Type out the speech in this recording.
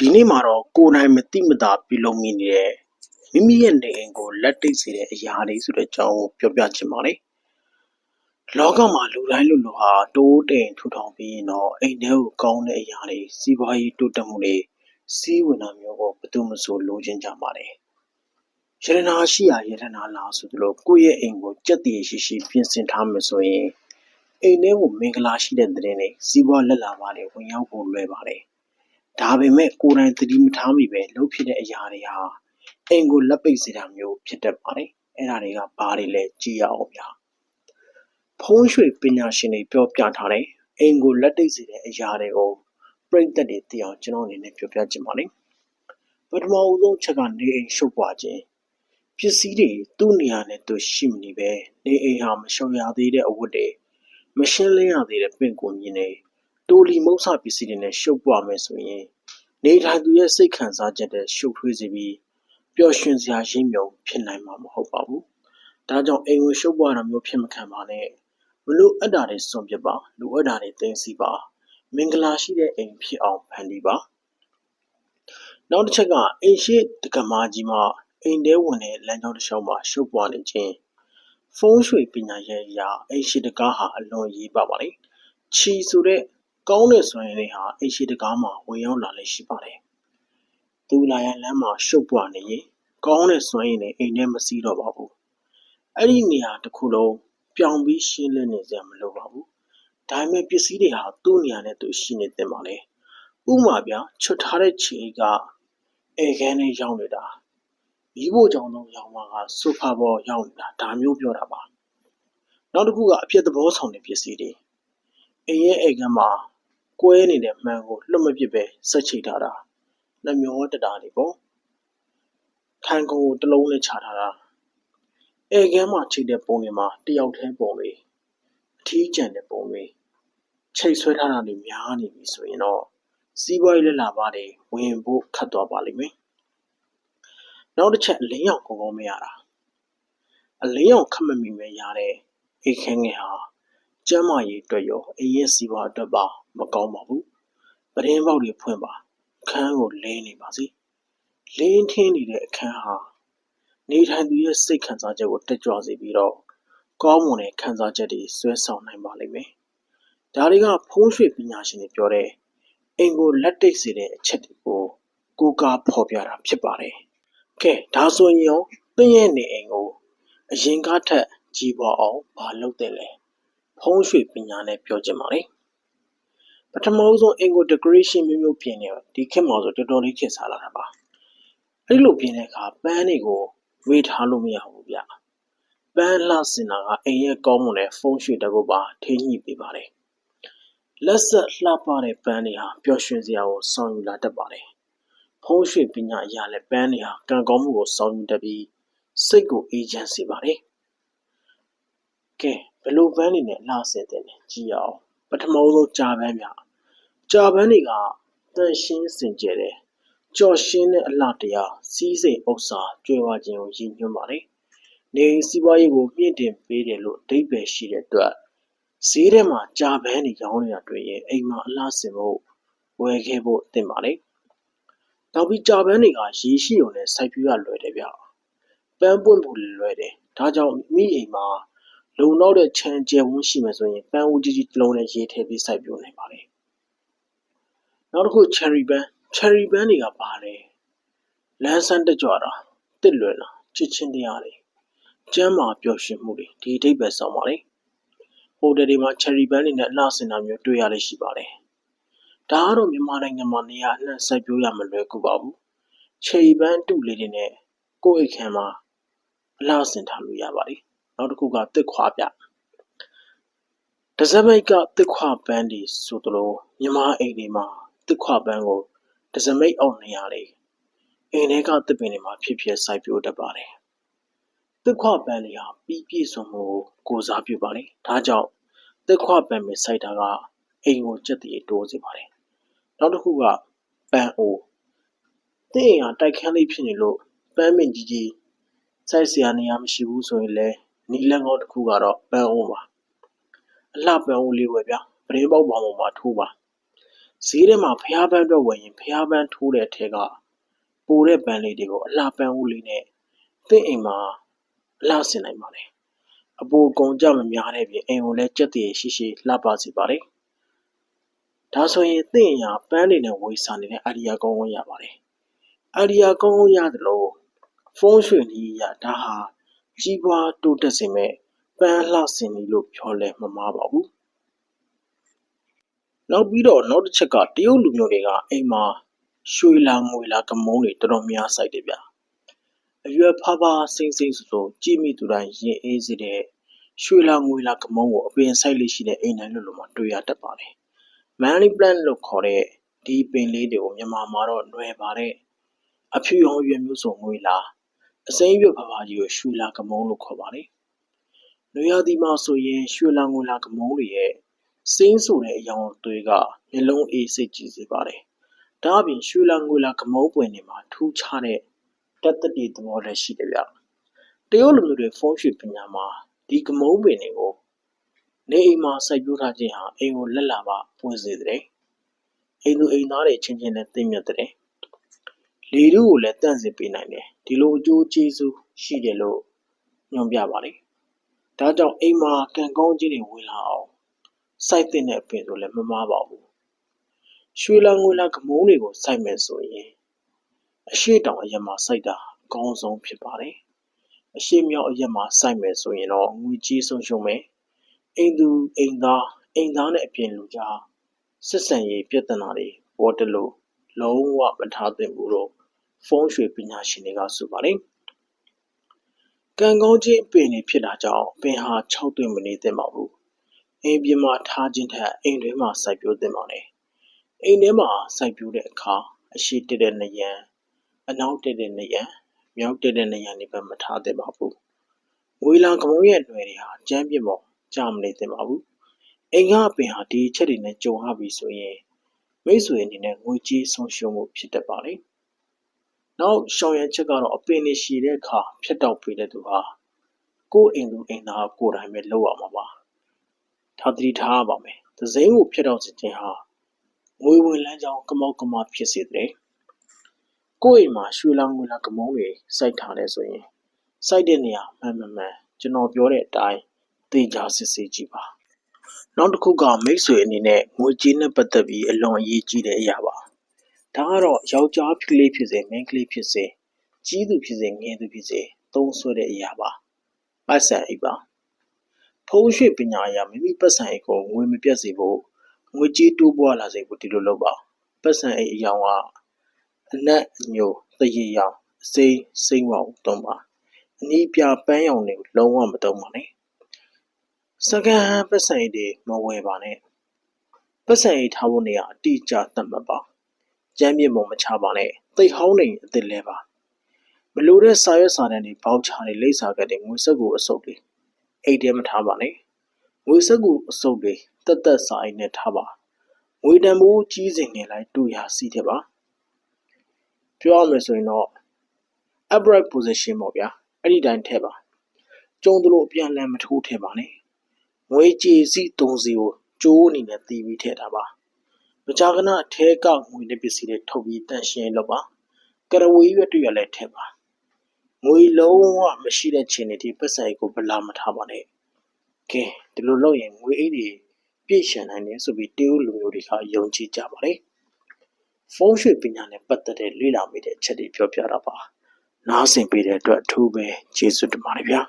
ဒီနေ့မှာတော့ ကိုယ်တိုင်မသိမသာ ပြုလုပ်မိနေတဲ့ မိမိရဲ့နေအိမ်ကိုလက်တိတ်စေတဲ့အရာတွေဆိုတဲ့အကြောင်းကို ပြောပြချင်ပါတယ်။လောကမှာ လူတိုင်းလူလူဟာတိုးတိမ် ထူထောင်ပြီးရင်တော့ အိမ်ထဲကို ကောင်းတဲ့အရာတွေ စီးပွားရေးတိုးတက်မှုတွေစီးဝင်တာမျိုးကို ဘယ်သူမှမဆို လိုချင်ကြပါတယ်။ယရနာရှိရာယရနာလာ ဆိုသလို ကိုယ့်ရဲ့အိမ်ကို ကြက်တည်ရှိရှိ ပြင်ဆင်ထားမှဆိုရင် အိမ်ထဲကို မင်္ဂလာရှိတဲ့တဲ့င်းတွေ စီးပွားလက်လာပါတွေ ဝင်ရောက်ဖို့ လွယ်ပါတယ်။ ဒါပေမဲ့ ကိုယ်တိုင်သတိမထားမိပဲလှုပ်ဖြစ်တဲ့အရာတွေဟာ အိမ်ကို လက်ပိတ်စေတာမျိုး ဖြစ်တတ်ပါတယ်။အဲ့ဒါတွေက ဘာတွေလဲ ကြည့်ရအောင်ဗျာ။ဖုံးရွှေပညာရှင်တွေ ပြောပြထားတဲ့ အိမ်ကို လက်တိတ်စေတဲ့အရာတွေကိုပြိတ္တတွေသိအောင် ကျွန်တော်အနေနဲ့ ပြောပြချင်ပါတယ်။ပထမဦးဆုံးချက်က နေအိမ်ရှုပ်ပွားခြင်း ပစ္စည်းတွေ သူ့နေရာနဲ့သူရှိမနေပဲနေအိမ်ဟာ မရှောင်ရသေးတဲ့ အဝတ်တွေ မရှင်းလင်းရသေးတဲ့ ပင့်ကွန်မြင်တွေ တိုလီမုတ်ဆပစ္စည်းတွေနဲ့ ရှုပ်ပွားမယ်ဆိုရင် နေထိုင်သူရဲ့ စိတ်ခံစားချက်တဲ့ရှုပ်ထွေးစေပြီး ပျော်ရွှင်စရာရင်းမြုံဖြစ်နိုင်မှာ မဟုတ်ပါဘူး။ဒါကြောင့် အိမ်ကိုရှုပ်ပွားတာမျိုး ဖြစ်မခံပါနဲ့ မလို့အပ်တာတွေ စွန့်ပစ်ပါ လိုအပ်တာတွေ သိသိပါ မင်္ဂလာရှိတဲ့အိမ်ဖြစ်အောင် ဖန်တီးပါ နောက်တစ်ချက်က အိမ်ရှိတက္ကမကြီးမှာ အိမ်ထဲဝင်တဲ့ လမ်းကြောင်းတစ်လျှောက်မှာ ရှုပ်ပွားနေခြင်း ဖုံးရွှေပညာရဲ့အရာအိမ်ရှိတကားဟာ အလွန်ရေးပါပါလေချီဆိုတဲ့ ကောင်းတဲ့စွမ်းရည်တွေဟာအိမ်ရှိတကားမှာဝင်ရောက်လာလေရှိပါတယ်သူလာရလမ်းမှာရှုပ်ပွားနေရင်ကောင်းတဲ့စွမ်းရည်နဲ့အိမ်ထဲမစီးတော့ပါဘူးအဲ့ဒီနေရာတစ်ခုလုံးပြောင်းပြီးရှင်းလင်းနေစရာမလိုပါဘူးဒါပေမဲ့ပစ္စည်းတွေဟာသူ့နေရာနဲ့သူရှိနေတင်ပါလေဥမာဗျာချွတ်ထားတဲ့ခြေကအဲခန်းနဲ့ရောက်နေတာမိဖို့ကြောင့်တော့ရောင်မှာကဆိုဖာပေါ်ရောက်နေတာဒါမျိုးပြောတာပါနောက်တစ်ခုကအဖြစ်သဘောဆောင်တဲ့ပစ္စည်းတွေအိမ်ရဲ့အိမ်ကမှာ ကွဲနေတဲ့မှန်ကိုလွတ်မပစ်ပဲဆက်ချိတ်ထားတာနှမျောတတာတွေပေါ့ခံကုံကိုတစ်လုံးနဲ့ခြာထားတာအိမ်ကမှာချိတ်တဲ့ပုံတွေမှာတယောက်တည်းပုံတွေအထီးကျန်တဲ့ပုံတွေချိတ်ဆွဲထားတာတွေများနေပြီဆိုရင်တော့စီးပွားရေးလက်လာပါတွေဝင်ဖို့ခတ်သွားပါလိမ့်မယ်နောက်တစ်ချက်အလင်းရောင်ကောင်းကောင်းမရတာအလင်းရောင်ခတ်မမီပဲရတဲ့အိတ်ခင်းငယ်ဟာကျမ်းမာရေးအတွက်ရောအရေးစီးပွားအတွက်ပါ မကောင်းပါဘူးပရင်းပေါက်တွေဖွင့်ပါအခန်းကိုလင်းနေပါစေလင်းထင်းနေတဲ့အခန်းဟာနေထိုင်သူရဲ့စိတ်ခံစားချက်ကိုတက်ကြွစေပြီးတော့ကောင်းမွန်တဲ့ခံစားချက်တွေဆွဲဆောင်နိုင်ပါလိမ့်မယ်ဒါတွေကဖုံးရွှေပညာရှင်တွေပြောတဲ့အိမ်ကိုလက်တိတ်စေတဲ့အချက်တွေကိုကိုးကားဖော်ပြတာဖြစ်ပါတယ်ကဲဒါဆိုရင်ရောသင်ရဲ့နေအိမ်ကိုအရင်ကထက်ကြီးပွားအောင်မလုပ်တဲ့လဲဖုံးရွှေပညာနဲ့ပြောချင်ပါလေ ပထမဆုံးအိမ်ကို decoration မျိုးမျိုးပြင်နေဒီခေတ်မှာဆိုတော်တော်လေးခေတ်စားလာတာပါအဲ့လိုပြင်တဲ့အခါပန်းတွေကိုဝေးထားလို့မရဘူးဗျပန်းလှစင်တာကအိမ်ရဲ့ကောင်းမွန်တဲ့ဖုံးရွှေတကုတ်ပါထိညှိပေးပါတယ်လက်ဆက်လှပတဲ့ပန်းတွေဟာပျော်ရွှင်စရာကိုဆောင်ယူလာတတ်ပါတယ်ဖုံးရွှေပညာအရာလည်းပန်းတွေဟာကံကောင်းမှုကိုဆောင်ယူတတ်ပြီးစိတ်ကိုအေးချမ်းစေပါတယ်။ကဲဘယ်လိုပန်းတွေနဲ့လှဆင်တဲ့လဲကြည့်ရအောင်ပထမဆုံးကြာပန်းများ ကြာပန်းတွေကတန်ရှင်းစင်ကြယ်တယ်ကြော်ရှင်းတဲ့အလှတရားစီးစိမ်ဥစ္စာကြွယ်ဝခြင်းကိုရည်ညွှန်းပါတယ်။နေစီးပွားရေးကိုမြင့်တင်ပေးတယ်လို့အဓိပ္ပာယ်ရှိတဲ့အတွက်ဈေးထဲမှာကြာပန်းတွေရောင်းနေတာတွေ့ရင်အိမ်မှာအလှဆင်ဖို့ဝယ်ခဲ့ဖို့တင်ပါလေ။နောက်ပြီးကြာပန်းတွေကရေရှိုံနဲ့စိုက်ပျိုးရလွယ်တယ်ဗျပန်းပွင့်ဖို့လွယ်တယ်ဒါကြောင့်မိအိမ်မှာလုံလောက်တဲ့ခြံကျယ်ဝန်းရှိမှဆိုရင်ပန်းဦးကြီးကြီးတစ်လုံးနဲ့ရေထည့်ပြီးစိုက်ပျိုးနိုင်ပါတယ် နောက်တစ်ခု cherry ပန်း cherry ပန်းတွေကပါလဲလန်းဆန်းတက်ကြွတာတစ်လွယ်လာချစ်ချင်းတရားတွေကျမ်းမာပျော်ရွှင်မှုတွေဒီအဓိပ္ပာယ်ဆောင်ပါလေဟိုတယ်တွေမှာ cherry ပန်းတွေနဲ့လှဆင်တာမျိုးတွေ့ရလိမ့်ရှိပါတယ်ဒါကတော့မြန်မာနိုင်ငံမှာနေရာအနှံ့စိုက်ပျိုးရမလွယ်ကူပါဘူး။ခြေပန်းတုလေးတွေနဲ့ကိုယ့်အိတ်ခမ်းမှာအလှဆင်ထားလို့ရပါတယ်။နောက်တစ်ခုကတစ်ခွာပြ။တစမိတ်ကတစ်ခွာပန်းတွေဆိုသလိုမြန်မာအိမ်တွေမှာ တစ်ခွာပန်းကိုတစမိတ်အောင်နေရတယ်။အိမ်ထဲကတစ်ပင်တွေမှာဖြစ်ဖြစ်စိုက်ပျိုးတတ်ပါတယ်။တစ်ခွပန်းတွေဟာပြီးပြည့်စုံမှုကိုကိုစားပြုပါလေ။ဒါကြောင့်တစ်ခွပန်းပဲစိုက်တာကအိမ်ကိုကြက်တည်တိုးစေပါတယ်နောက်တစ်ခုကပန်းအိုးတင့်အိမ်ဟာတိုက်ခန်းလေးဖြစ်နေလို့ပန်းမင်ကြီးကြီးစိုက်စရာနေရာမရှိဘူးဆိုရင်လည်းနီလန်းကောင်းတစ်ခုကတော့ပန်းအိုးပါအလှပန်းအိုးလေးဝယ်ဗျာပရင်းပေါက်ပေါင်ပေါ်မှာထိုးပါ ဈေးထဲမှာဖျားပန်းတော့ဝင်ရင်ဖျားပန်းထိုးတဲ့အထက်ကပိုတဲ့ပန်းလေးတွေကို အလှပန်းဦးလေးနဲ့ သင့်အိမ်မှာ အလှဆင်နိုင်ပါတယ် အပိုကုန်ကြမများတဲ့ပြင် အိမ်ကိုလည်းကြက်တည်ရှိရှိ လှပစေပါတယ် ဒါဆိုရင် သင့်အိမ်ဟာ ပန်းတွေနဲ့ ဝေးစားနေတဲ့ အိုင်ဒီယာ ကောင်းကောင်းရပါတယ် အိုင်ဒီယာ ကောင်းကောင်းရတယ်လို့ဖုန်းရွှေနည်းရဒါဟာ ကြီးပွားတိုးတက်စေမဲ့ပန်းလှဆင်နည်းလို့ ပြောလဲမမှားပါဘူး နောက်ပြီးတော့နောက်တစ်ချက်ကတရုတ်လူမျိုးတွေကအိမ်မှာရွှေလာငွေလာကမုံတွေတော်တော်များစိုက်တယ်ဗျအရွယ်ဖားဖားစိမ့်စိမ့်ဆိုဆိုကြည့်မိသူတိုင်းရင်အေးစေတဲ့ရွှေလာငွေလာကမုံကိုအပင်ဆိုင်လေးရှိတဲ့အိမ်တိုင်းလို့လို့မှတွေ့ရတတ်ပါတယ် money plant လို့ခေါ်တဲ့ဒီပင်လေးတွေကိုမြန်မာမှာတော့နွယ်ပါတဲ့အဖြူရောင်ရွယ်မျိုးစုံငွေလာအစိမ်းရွက်ဖားဖားကြီးကိုရွှေလာကမုံလို့ခေါ်ပါတယ်နွေရာသီမှာဆိုရင်ရွှေလာငွေလာကမုံတွေရဲ့ စိမ်းဆိုတဲ့အယောင်အသွေးက မျက်လုံးအေးစိတ်ကြည်စေပါတယ်။ဒါအပြင် ရွှေလာငွေလာကမုံပွင့်တွေမှာ ထူးခြားတဲ့တက်တတိသဘောလည်းရှိတယ်ဗျ။တရုတ်လူမျိုးတွေ ဖုန်းရွှေပညာမှာ ဒီကမုံပင်တွေကို နေအိမ်မှာ စိုက်ပျိုးထားခြင်းဟာ အိမ်ကိုလက်လာပါပွင့်စေတဲ့အိမ်သူအိမ်သားတွေချင်းချင်းနဲ့သိမ့်မြတ်တဲ့လေထုကိုလည်းတန့်စင်ပေးနိုင်တယ် ဒီလိုအကျိုးကျေးဇူးရှိတယ်လို့ ညွှန်ပြပါတယ် ဒါကြောင့် အိမ်မှာ ကံကောင်းခြင်းတွေ ဝင်လာအောင် စိုက်တဲ့အပင်ဆိုလည်းမမှားပါဘူးရွှေလာငွေလာကမုံတွေကိုစိုက်မယ်ဆိုရင်အရှိတောင်အရက်မှာစိုက်တာအကောင်းဆုံးဖြစ်ပါတယ်အရှိမြောက်အရက်မှာစိုက်မယ်ဆိုရင်တော့ငွေကြီးဆုံးရှုံးမယ်အိမ်သူအိမ်သားအိမ်သားနဲ့အပြင်လူကြားဆက်ဆံရေးပြဿနာတွေပေါ်တလို့လုံးဝမထားသင့်ဘူးလို့ဖုန်းရွှေပညာရှင်တွေကဆိုပါတယ်ကံကောင်းခြင်းအပင်တွေဖြစ်တာကြောင့်ပင်ဟာ၆တွင်မနေသင့်ပါဘူး အိမ်ပြင်မှာထားခြင်းထက်အိမ်တွင်းမှာစိုက်ပျိုးသင့်ပါတယ်အိမ်ထဲမှာစိုက်ပျိုးတဲ့အခါအရှိတက်တဲ့နယံအနောက်တက်တဲ့နယံမြောက်တက်တဲ့နယံတွေပဲမထားသင့်ပါဘူးငွေလာကမုံရဲ့ຫນွယ်တွေဟာကျမ်းပြပေါ်ကြာမနေသင့်ပါဘူးအိမ်ကအပင်ဟာဒီအချက်တွေနဲ့ကြုံရပြီဆိုရင်မိတ်ဆွေအနေနဲ့ငွေကြေးဆုံးရှုံးမှုဖြစ်တတ်ပါတယ်နောက်ရှောင်ရန်ချက်ကတော့အပင်နေရှိတဲ့အခါဖြတ်တောက်ပေးတဲ့သူဟာကိုယ့်အိမ်သူအိမ်သားကိုယ်တိုင်ပဲလုပ်ရမှာပါ ဒါသတိထားရပါမယ်။သစိမ်းကိုဖျက်တောက်စေခြင်းဟာငွေဝင်လမ်းကြောင်းကမောက်ကမဖြစ်စေတဲ့ကိုယ့်အိမ်မှာရွှေလောင်ငွေလောင်ကမုံတွေစိုက်ထားတယ်ဆိုရင်စိုက်တဲ့နေရာမှန်မှန်မှန်ကျွန်တော်ပြောတဲ့အတိုင်းသေချာစစ်ဆေးကြည့်ပါ။နောက်တစ်ခုကမိတ်ဆွေအနေနဲ့ငွေကြေးနဲ့ပတ်သက်ပြီးအလွန်အရေးကြီးတဲ့အရာပါ။ဒါကတော့ယောက်ျားကလေးဖြစ်စေမိန်းကလေးဖြစ်စေကြီးသူဖြစ်စေငယ်သူဖြစ်စေသုံးဆွဲတဲ့အရာပါ။ပတ်စံအိပ်ပါ။ ဖုံးရွှေ့ပညာအရမိမိပတ်စံအိတ်ကိုငွေမပြတ်စေဖို့ငွေကြေးတိုးပွားလာစေဖို့ဒီလိုလုပ်ပါပတ်စံအိတ်အယောင်ကအနက်အညိုသရေရောင်အစိမ်းစိမ့်ဝအောင်သုံးပါအနီးပြပန်းရောင်တွေကိုလုံးဝမသုံးပါနဲ့စကန်ဟန်ပတ်စံအိတ်တွေမဝယ်ပါနဲ့ပတ်စံအိတ်ထားဖို့နေရာအတိအကျသတ်မှတ်ပါကျမ်းမြေပုံမချပါနဲ့သိဟောင်းနေအစ်စ်လဲပါမလိုတဲ့စာရွက်စာတမ်းတွေပေါက်ချတွေလိပ်စာကတ်တွေငွေစက်ကိုအစုပ်တွေ အိတ်ထဲမထားပါနဲ့ငွေစက်ကူအစုပ်တွေတက်တက်စာအိတ်နဲ့ထားပါငွေတန်ဖိုးကြီးစင်နေလိုက်တူရစီတဲ့ပါပြောရမယ်ဆိုရင်တော့ upright position ပေါ့ဗျာအဲ့ဒီတိုင်းထည့်ပါကျုံတို့အပြန်လန်မထိုးထည့်ပါနဲ့ငွေကြေးစီသုံးစီကိုကျိုးအနေနဲ့တီးပြီးထည့်ထားပါမကြာခဏအထဲကငွေနဲ့ပစ္စည်းတွေထုတ်ပြီးတန့်ရှင်းလုပ်ပါကရဝေးရွက်တွေ့ရလဲထည့်ပါ ငွေလုံးဝမရှိတဲ့ချိန်တွေဒီပတ်စံကိုဗလာမထားပါနဲ့ကဲဒီလိုလုပ်ရင်ငွေအိတ်တွေပြည့်ရှံနိုင်တယ်ဆိုပြီးတေးဦးလူမျိုးတွေကယုံကြည်ကြပါတယ်ဖုန်းရွှေပညာနဲ့ပတ်သက်တဲ့လေ့လာမိတဲ့အချက်တွေပြောပြတာပါနားဆင်ပေးတဲ့အတွက်အထူးပဲကျေးဇူးတင်ပါတယ်ဗျာ